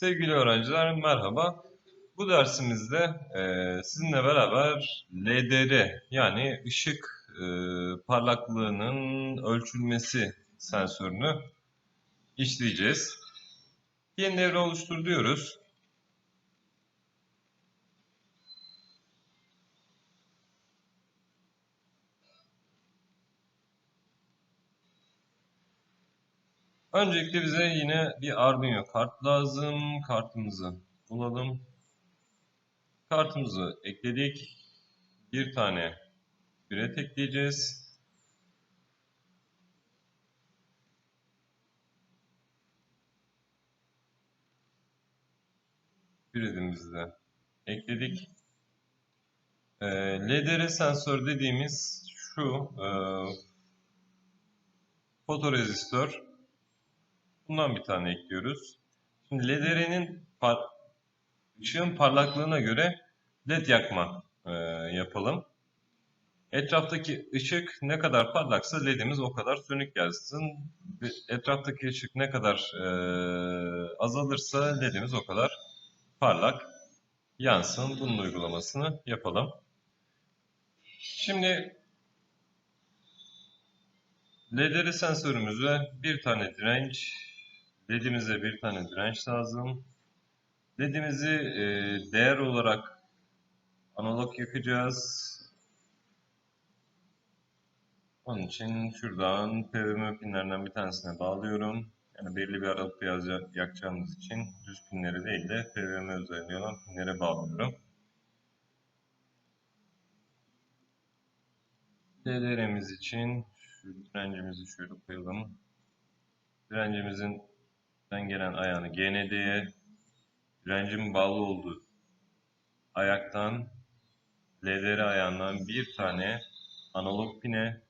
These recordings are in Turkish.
Sevgili öğrenciler merhaba. Bu dersimizde e, sizinle beraber LDR yani ışık e, parlaklığının ölçülmesi sensörünü işleyeceğiz. Yeni devre oluştur diyoruz. Öncelikle bize yine bir Arduino kart lazım. Kartımızı bulalım. Kartımızı ekledik. Bir tane biret ekleyeceğiz. Biretimizi de ekledik. Ee, LDR sensör dediğimiz şu e, fotorezistör. Bundan bir tane ekliyoruz. Şimdi LDR'nin par ışığın parlaklığına göre LED yakma e, yapalım. Etraftaki ışık ne kadar parlaksa LED'imiz o kadar sönük gelsin. Etraftaki ışık ne kadar e, azalırsa LED'imiz o kadar parlak yansın. Bunun uygulamasını yapalım. Şimdi LDR sensörümüze bir tane direnç, LED'imize bir tane direnç lazım. LED'imizi e, değer olarak analog yakacağız. Onun için şuradan PWM pinlerinden bir tanesine bağlıyorum. Yani belirli bir aralıkta yakacağımız için düz pinleri değil de PWM özelliği olan pinlere bağlıyorum. DLR'miz için şu direncimizi şöyle koyalım. Direncimizin den gelen ayağını GND'ye, direncin bağlı olduğu ayaktan LDR ayağından bir tane analog pine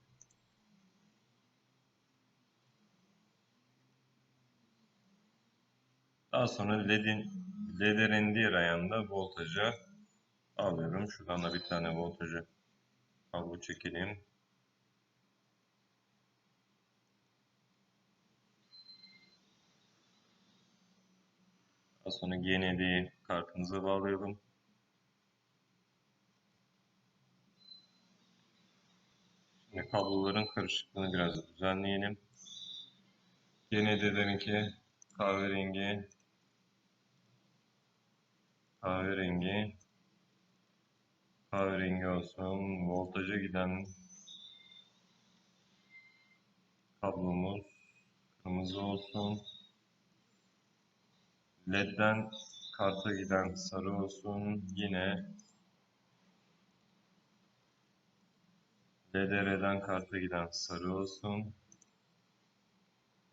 daha sonra LED'in LDR'in diğer ayağında voltaja alıyorum. Şuradan da bir tane voltajı kablo çekelim. Daha sonra GND'yi kartımıza bağlayalım. Şimdi kabloların karışıklığını biraz düzenleyelim. GND'lerinki kahverengi, kahverengi, kahverengi olsun. Voltaja giden kablomuz kırmızı olsun. LED'den karta giden sarı olsun. Yine LDR'den karta giden sarı olsun.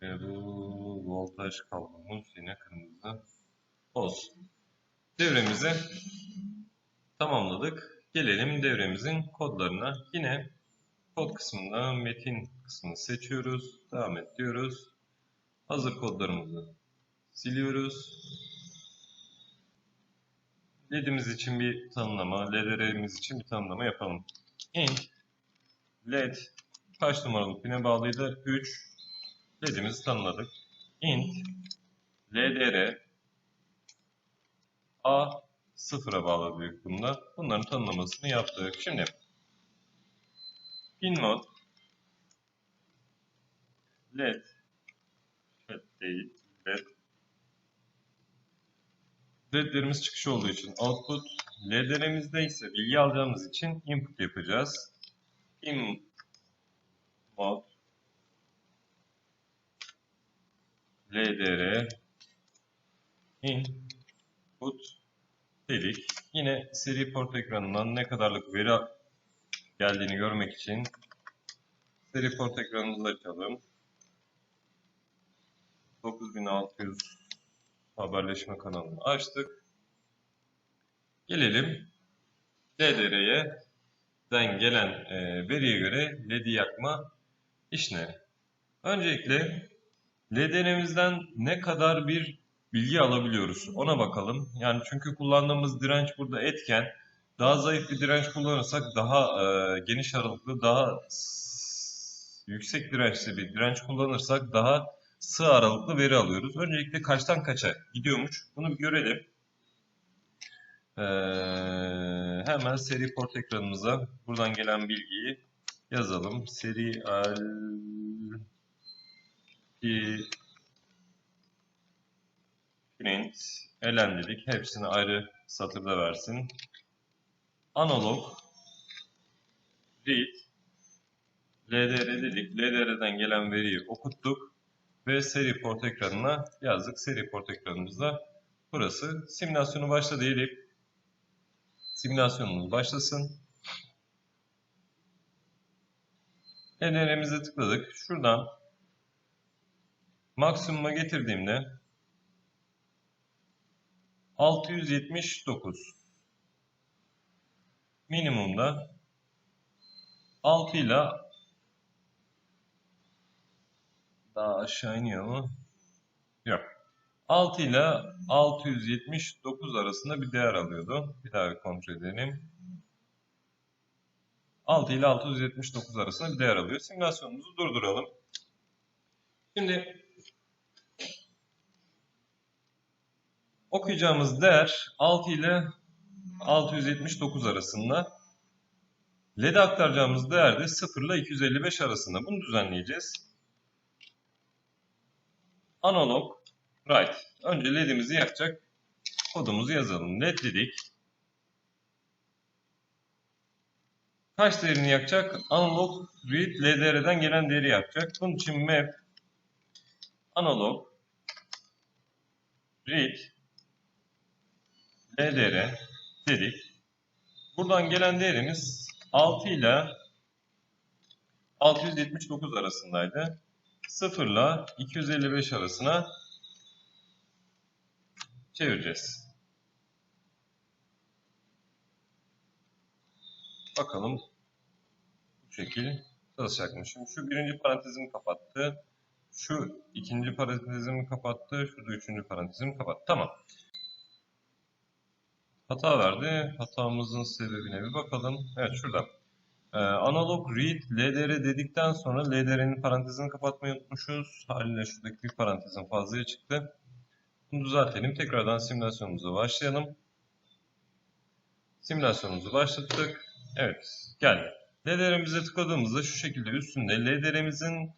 Ve bu voltaj kablomuz yine kırmızı olsun. Devremizi tamamladık. Gelelim devremizin kodlarına. Yine kod kısmında metin kısmını seçiyoruz. Devam et diyoruz. Hazır kodlarımızı siliyoruz. LED'imiz için bir tanımlama, LDR'miz için bir tanımlama yapalım. int LED kaç numaralı pine bağlıydı? 3 LED'imizi tanımladık. int LDR A sıfıra bağladık bunda. Bunların tanımlamasını yaptık. Şimdi pin mod LED LED değil LED LED'lerimiz çıkış olduğu için output, LED'lerimizde ise bilgi alacağımız için input yapacağız. In mod LDR input dedik. Yine seri port ekranından ne kadarlık veri geldiğini görmek için seri port ekranımızı açalım. 9600 haberleşme kanalını açtık. Gelelim LDR'ye den gelen e, veriye göre LED'i yakma işine. Öncelikle LDR'mizden ne kadar bir bilgi alabiliyoruz ona bakalım. Yani çünkü kullandığımız direnç burada etken. Daha zayıf bir direnç kullanırsak daha e, geniş aralıklı, daha yüksek dirençli bir direnç kullanırsak daha sığ aralıklı veri alıyoruz. Öncelikle kaçtan kaça gidiyormuş bunu bir görelim. Ee, hemen seri port ekranımıza buradan gelen bilgiyi yazalım. Serial print elen dedik. Hepsini ayrı satırda versin. Analog read LDR dedik. LDR'den gelen veriyi okuttuk ve seri port ekranına yazdık. Seri port ekranımızda burası. Simülasyonu başla diyelim. Simülasyonumuz başlasın. LDR'mize tıkladık. Şuradan maksimuma getirdiğimde 679 minimumda 6 ile daha aşağı iniyor mu? Yok. 6 ile 679 arasında bir değer alıyordu. Bir daha bir kontrol edelim. 6 ile 679 arasında bir değer alıyor. Simülasyonumuzu durduralım. Şimdi okuyacağımız değer 6 ile 679 arasında. LED'e aktaracağımız değer de 0 ile 255 arasında. Bunu düzenleyeceğiz. Analog write. Önce LED'imizi yakacak kodumuzu yazalım. LED dedik. Kaç değerini yakacak? Analog read LDR'den gelen değeri yakacak. Bunun için map analog read LDR dedik. Buradan gelen değerimiz 6 ile 679 arasındaydı. 0 ile 255 arasına çevireceğiz. Bakalım bu şekil çalışacakmışım. Şu birinci parantezimi kapattı. Şu ikinci parantezimi kapattı. Şurada üçüncü parantezimi kapattı. Tamam. Hata verdi. Hatamızın sebebine bir bakalım. Evet şurada. Ee, analog read LDR dedikten sonra LDR'nin parantezini kapatmayı unutmuşuz. Haliyle şuradaki bir parantezin fazlaya çıktı. Bunu düzeltelim. Tekrardan simülasyonumuza başlayalım. Simülasyonumuzu başlattık. Evet geldi. LDR'mize tıkladığımızda şu şekilde üstünde LDR'mizin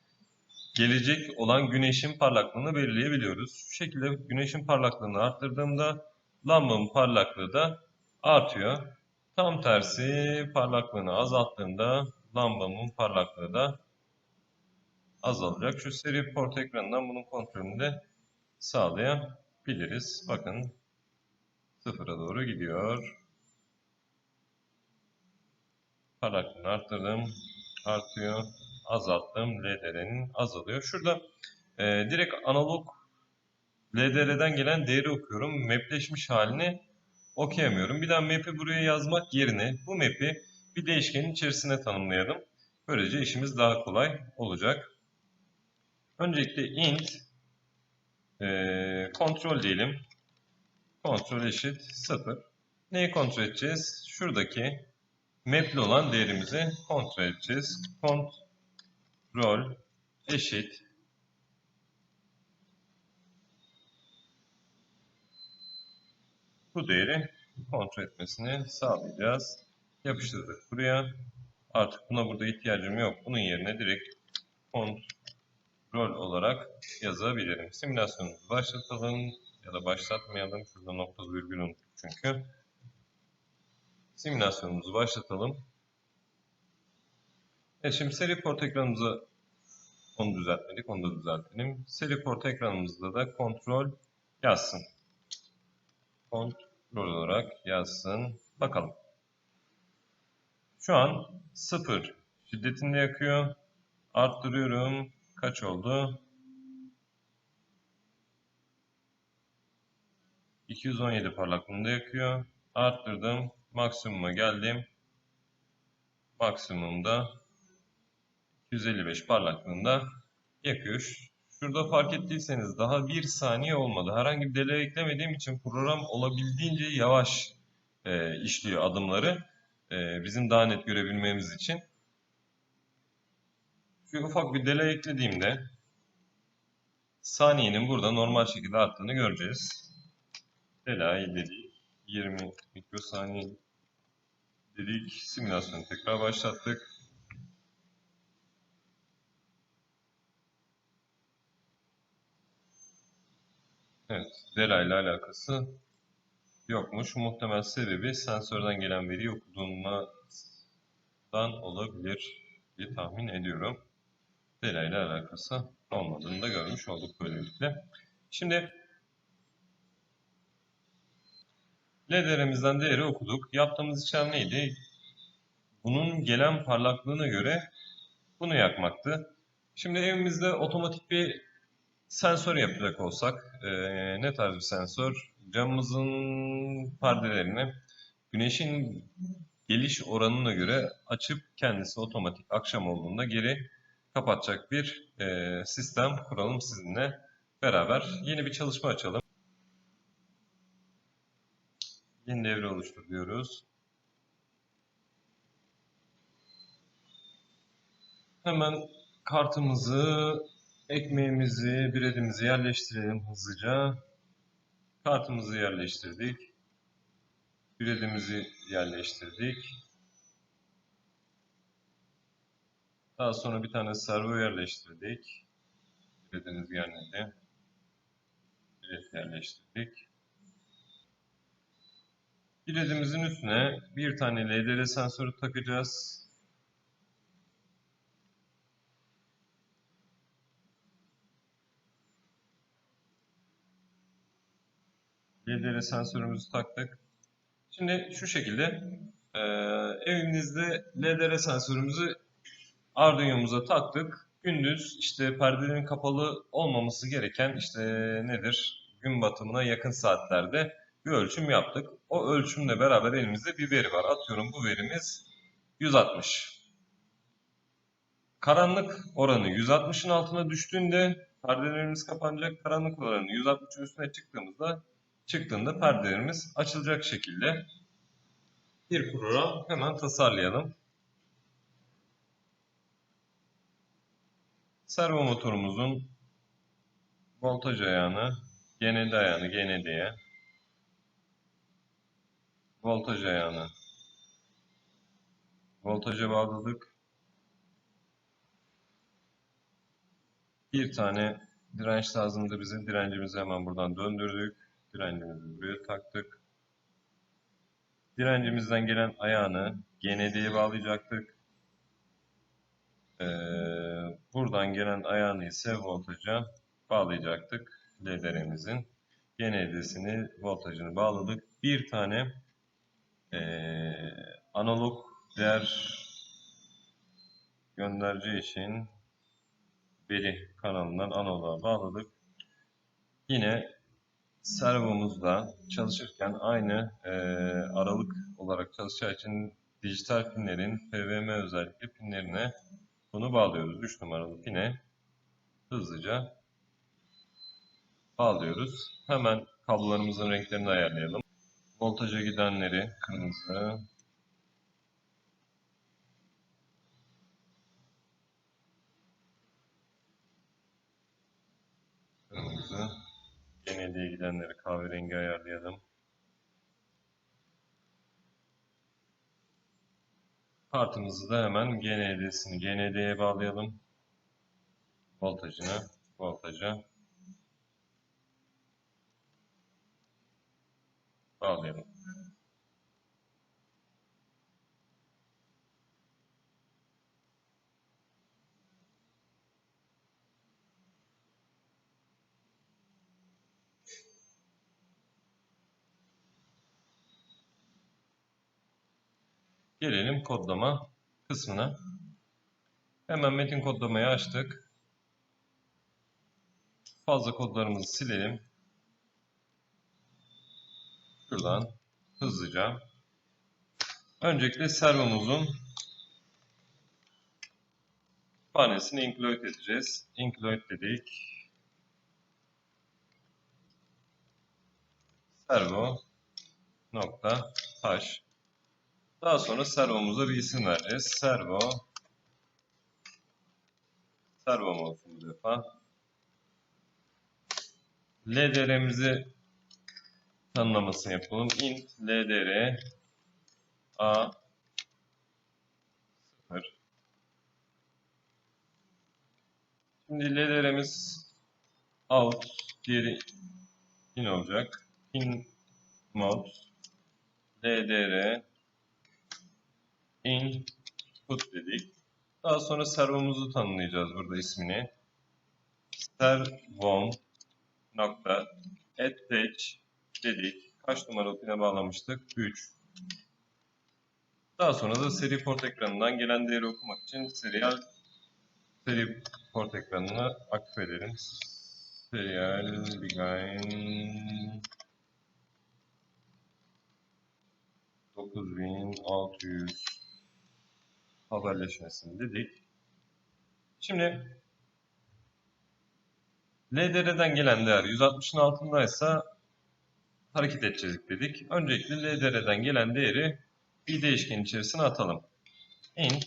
gelecek olan güneşin parlaklığını belirleyebiliyoruz. Şu şekilde güneşin parlaklığını arttırdığımda lambamın parlaklığı da artıyor. Tam tersi parlaklığını azalttığımda lambamın parlaklığı da azalacak. Şu seri port ekranından bunun kontrolünü de sağlayabiliriz. Bakın sıfıra doğru gidiyor. Parlaklığını arttırdım. Artıyor. Azalttım. LDR'nin azalıyor. Şurada e, direkt analog LDR'den gelen değeri okuyorum. Mapleşmiş halini okuyamıyorum. Bir daha map'i buraya yazmak yerine bu map'i bir değişkenin içerisine tanımlayalım. Böylece işimiz daha kolay olacak. Öncelikle int e, kontrol diyelim. Kontrol eşit 0. Neyi kontrol edeceğiz? Şuradaki map'li olan değerimizi kontrol edeceğiz. Kontrol eşit bu değeri kontrol etmesini sağlayacağız. Yapıştırdık buraya. Artık buna burada ihtiyacım yok. Bunun yerine direkt kontrol olarak yazabilirim. Simülasyonumuzu başlatalım ya da başlatmayalım. Şurada nokta virgül unuttuk çünkü. Simülasyonumuzu başlatalım. Evet şimdi seri port ekranımıza onu düzeltmedik. Onu da düzeltelim. Seri port ekranımızda da kontrol yazsın. Kontrol olarak yazsın. Bakalım. Şu an 0 şiddetinde yakıyor. Arttırıyorum. Kaç oldu? 217 parlaklığında yakıyor. Arttırdım. Maksimuma geldim. Maksimumda 255 parlaklığında yakıyor. Şurada fark ettiyseniz daha bir saniye olmadı. Herhangi bir delay eklemediğim için program olabildiğince yavaş e, işliyor adımları. E, bizim daha net görebilmemiz için. Şu ufak bir delay eklediğimde saniyenin burada normal şekilde arttığını göreceğiz. Delay dedik. 20 mikrosaniye dedik. Simülasyonu tekrar başlattık. Evet, delay ile alakası yokmuş. Muhtemel sebebi sensörden gelen veriyi okuduğundan olabilir diye tahmin ediyorum. Delay ile alakası olmadığını da görmüş olduk böylelikle. Şimdi LDR'mizden değeri okuduk. Yaptığımız işlem neydi? Bunun gelen parlaklığına göre bunu yakmaktı. Şimdi evimizde otomatik bir sensör yapacak olsak, eee, ne tarz bir sensör? Camımızın perdelerini güneşin geliş oranına göre açıp kendisi otomatik akşam olduğunda geri kapatacak bir eee, sistem kuralım sizinle beraber. Yeni bir çalışma açalım. Yeni devre oluştur diyoruz. Hemen kartımızı, ekmeğimizi, biredimizi yerleştirelim hızlıca. Kartımızı yerleştirdik. Biredimizi yerleştirdik. Daha sonra bir tane servo yerleştirdik. Biredimiz gelmedi. Biret yerleştirdik. Biredimizin üstüne bir tane LDR sensörü takacağız. LDR sensörümüzü taktık. Şimdi şu şekilde e, evimizde LDR sensörümüzü Arduino'muza taktık. Gündüz işte perdelerin kapalı olmaması gereken işte nedir? Gün batımına yakın saatlerde bir ölçüm yaptık. O ölçümle beraber elimizde bir veri var. Atıyorum bu verimiz 160. Karanlık oranı 160'ın altına düştüğünde perdelerimiz kapanacak. Karanlık oranı 160'ın üstüne çıktığımızda çıktığında perdelerimiz açılacak şekilde bir program hemen tasarlayalım. Servo motorumuzun voltaj ayağını, GND ayağını GND'ye, voltaj ayağını voltaja bağladık. Bir tane direnç lazımdı bize. Direncimizi hemen buradan döndürdük. Direncimizi buraya taktık. Direncimizden gelen ayağını GND'ye bağlayacaktık. Ee, buradan gelen ayağını ise voltaja bağlayacaktık. LDR'mizin GND'sini, voltajını bağladık. Bir tane ee, analog değer göndereceği için veri kanalından analoğa bağladık. Yine servomuzda çalışırken aynı e, aralık olarak çalışacağı için dijital pinlerin PWM özellikle pinlerine bunu bağlıyoruz. 3 numaralı pine hızlıca bağlıyoruz. Hemen kablolarımızın renklerini ayarlayalım. Voltaja gidenleri kırmızı, GND'ye gidenleri kahverengi ayarlayalım. Kartımızı da hemen GND'sini GND'ye bağlayalım. Voltajını voltaja bağlayalım. Gelelim kodlama kısmına. Hemen metin kodlamayı açtık. Fazla kodlarımızı silelim. Şuradan hızlıca. Öncelikle servomuzun panesini include edeceğiz. Include dedik. Servo nokta hash daha sonra servomuza bir isim vereceğiz. Servo servom olsun bu defa. LDR'mizi tanımlamasını yapalım. int LDR A 0 Şimdi LDR'miz out, diğeri in olacak. In mode LDR input dedik. Daha sonra servomuzu tanımlayacağız burada ismini. Servom nokta attach dedik. Kaç numaralı pine bağlamıştık? 3. Daha sonra da seri port ekranından gelen değeri okumak için serial seri port ekranını aktif edelim. Serial begin 9600 haberleşmesini dedik. Şimdi LDR'den gelen değer 160'ın altındaysa hareket edecek dedik. Öncelikle LDR'den gelen değeri bir değişken içerisine atalım. int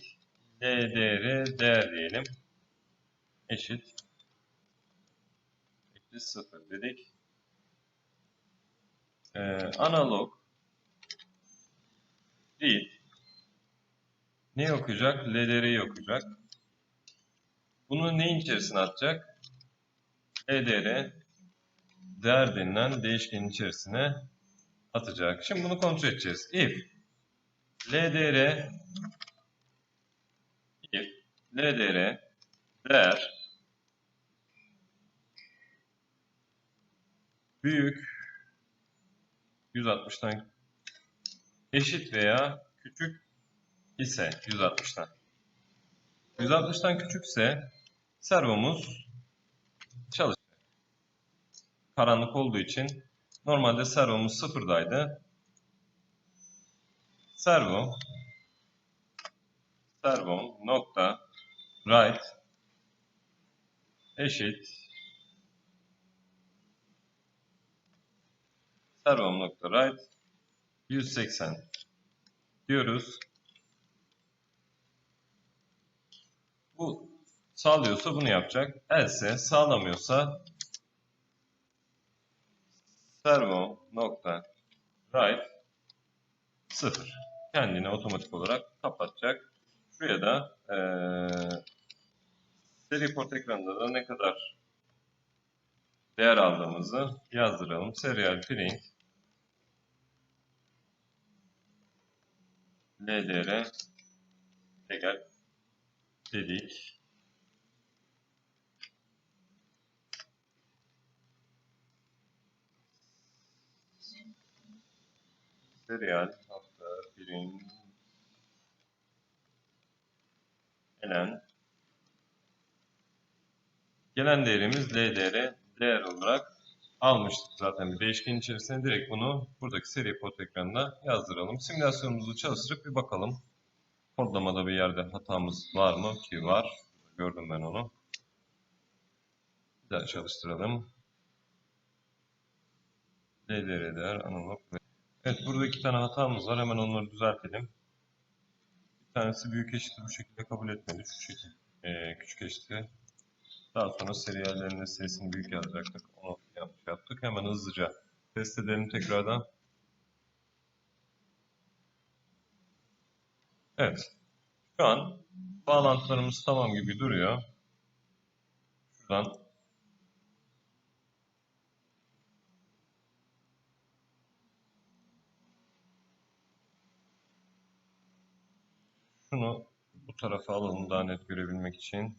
LDR değer diyelim. Eşit eşit 0 dedik. Ee, analog değil. Ne okuyacak? LDR'yi okuyacak. Bunu neyin içerisine atacak? LDR değer denilen değişkenin içerisine atacak. Şimdi bunu kontrol edeceğiz. If LDR if LDR değer büyük 160'tan eşit veya küçük ise 160'tan. 160'tan küçükse servomuz çalışacak. Karanlık olduğu için normalde servomuz sıfırdaydı. Servo servo nokta write eşit servo nokta write 180 diyoruz. Bu sağlıyorsa bunu yapacak. Else sağlamıyorsa servo nokta write 0 kendini otomatik olarak kapatacak. Şuraya da eee seri port ekranında da ne kadar değer aldığımızı yazdıralım. Serial print LDR egal dedik. Serial nokta print gelen gelen değerimiz LDR değer olarak almıştık zaten bir değişken içerisine direkt bunu buradaki seri port ekranına yazdıralım. Simülasyonumuzu çalıştırıp bir bakalım. Kodlamada bir yerde hatamız var mı ki var. Gördüm ben onu. Bir daha çalıştıralım. LDR değer analog ve Evet burada iki tane hatamız var. Hemen onları düzeltelim. Bir tanesi büyük eşiti bu şekilde kabul etmedi. Şu şekilde ee, küçük eşiti. Daha sonra seriallerinde sayısını büyük yazacaktık. Onu yaptık. Hemen hızlıca test edelim tekrardan. Evet. Şu an bağlantılarımız tamam gibi duruyor. Şuradan şunu bu tarafa alalım daha net görebilmek için.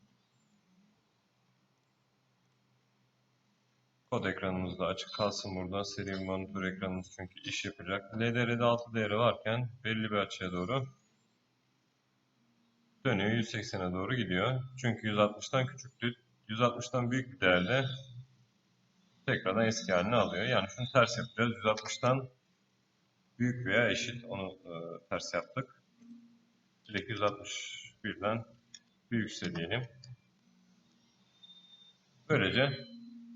Kod ekranımız da açık kalsın burada. Seri monitör ekranımız çünkü iş yapacak. LDR'de 6 değeri varken belli bir açıya doğru dönüyor. 180'e doğru gidiyor. Çünkü 160'tan küçüktü. 160'tan büyük bir değerde tekrardan eski halini alıyor. Yani şunu ters yapacağız. 160'tan büyük veya eşit. Onu e, ters yaptık. Direkt 161'den büyükse diyelim. Böylece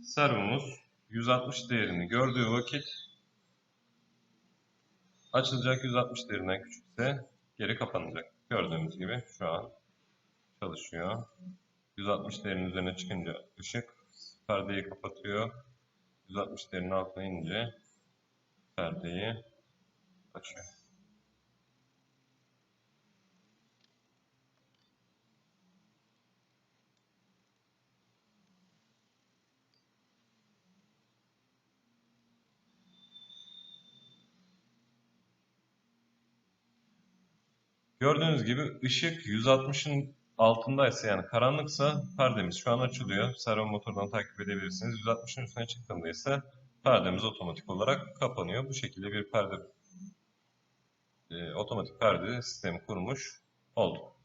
servomuz 160 değerini gördüğü vakit açılacak 160 değerinden küçükse geri kapanacak. Gördüğümüz gibi şu an çalışıyor. 160 değerinin üzerine çıkınca ışık perdeyi kapatıyor. 160 derinin altına inince perdeyi açıyor. Gördüğünüz gibi ışık 160'ın altındaysa yani karanlıksa perdemiz şu an açılıyor. Servo motordan takip edebilirsiniz. 160'ın üstüne çıktığında ise perdemiz otomatik olarak kapanıyor. Bu şekilde bir perde e, otomatik perde sistemi kurmuş olduk.